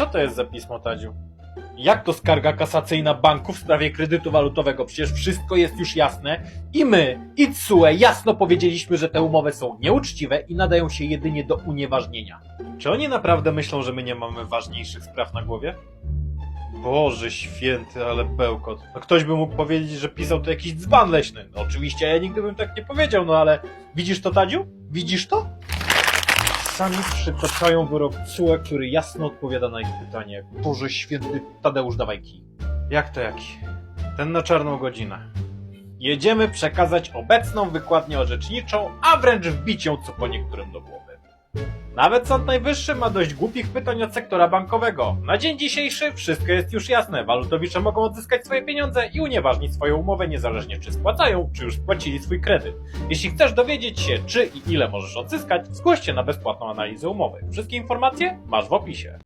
Co to jest za pismo, Tadziu? Jak to skarga kasacyjna banku w sprawie kredytu walutowego? Przecież wszystko jest już jasne. I my, i TSUE jasno powiedzieliśmy, że te umowy są nieuczciwe i nadają się jedynie do unieważnienia. Czy oni naprawdę myślą, że my nie mamy ważniejszych spraw na głowie? Boże święty, ale bełkot. No ktoś by mógł powiedzieć, że pisał to jakiś dzban leśny. No oczywiście ja nigdy bym tak nie powiedział, no ale widzisz to, Tadziu? Widzisz to? Sami przytaczają wyrok CUE, który jasno odpowiada na ich pytanie. Boże święty Tadeusz, dawaj kij. Jak to jaki? Ten na czarną godzinę. Jedziemy przekazać obecną wykładnię orzeczniczą, a wręcz wbić ją co po niektórym do głowy. Nawet Sąd Najwyższy ma dość głupich pytań od sektora bankowego. Na dzień dzisiejszy wszystko jest już jasne. Walutowicze mogą odzyskać swoje pieniądze i unieważnić swoją umowę niezależnie czy spłacają, czy już spłacili swój kredyt. Jeśli chcesz dowiedzieć się, czy i ile możesz odzyskać, zgłoś się na bezpłatną analizę umowy. Wszystkie informacje masz w opisie.